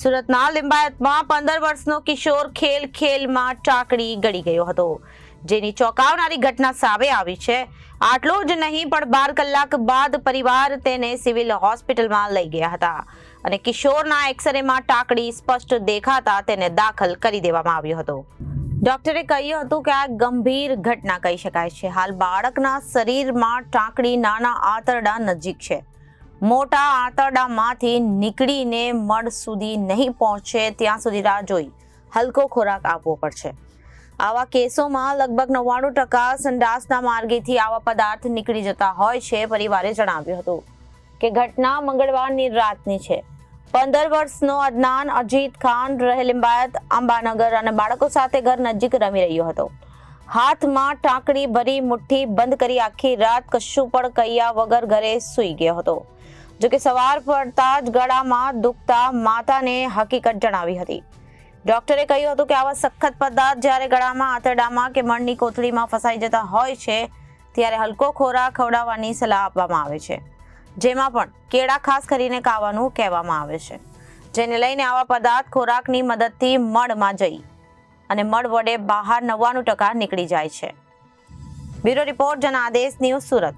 સુરતના લિંબાયતમાં પંદર વર્ષનો કિશોર ખેલ ખેલમાં ચાકડી ગળી ગયો હતો, જેની ચોંકાવનારી ઘટના સામે આવી છે. આટલું જ નહીં, પણ બાર કલાક બાદ પરિવાર તેને સિવિલ હોસ્પિટલમાં લઈ ગયા હતા અને કિશોરના એક્સરેમાં ટાંકડી સ્પષ્ટ દેખાતા તેને દાખલ કરી દેવામાં આવ્યો હતો. ડોક્ટરે કહ્યું હતું કે આ ગંભીર ઘટના કહી શકાય છે. હાલ બાળકના શરીરમાં ટાંકડી નાના આંતરડા નજીક છે. મોટા આંતરડામાંથી નીકળીને મળ સુધી નહીં પહોંચે ત્યાં સુધી રાહ જોઈ હલકો ખોરાક આપવો પડશે. આવા કેસોમાં લગભગ નવ્વાણું ટકા સંડાસના માર્ગેથી આવા પદાર્થ નીકળી જતા હોય છે, પરિવારે જણાવ્યું હતું કે ઘટના મંગળવારની રાતની છે. પંદર વર્ષનો અદનાન અજીત ખાન રહે લિંબાયત અંબાનગર અને બાળકો સાથે ઘર નજીક રમી રહ્યો હતો. હાથમાં ટાંકડી ભરી મુઠ્ઠી બંધ કરી આખી રાત કશું પણ કૈયા વગર ઘરે સૂઈ ગયો હતો. જોકે સવાર પડતા જ ગળામાં દુખતા માતાને હકીકત જણાવી હતી. ડોક્ટરે કહ્યું હતું કે આવા સખત પદાર્થ જ્યારે ગળામાં, આંતરડામાં કે મણની કોથળીમાં ફસાઈ જતા હોય છે, ત્યારે હલકો ખોરાક ખવડાવવાની સલાહ આપવામાં આવે છે. જેમાં પણ કેળા ખાસ કરીને ખાવાનું કહેવામાં આવે છે. જેને લઈને આવા પદાર્થ ખોરાકની મદદથી મળમાં જઈ અને મળ વડે બહાર નવ્વાણું ટકા નીકળી જાય છે. Bureau report, Janadesh, news Surat.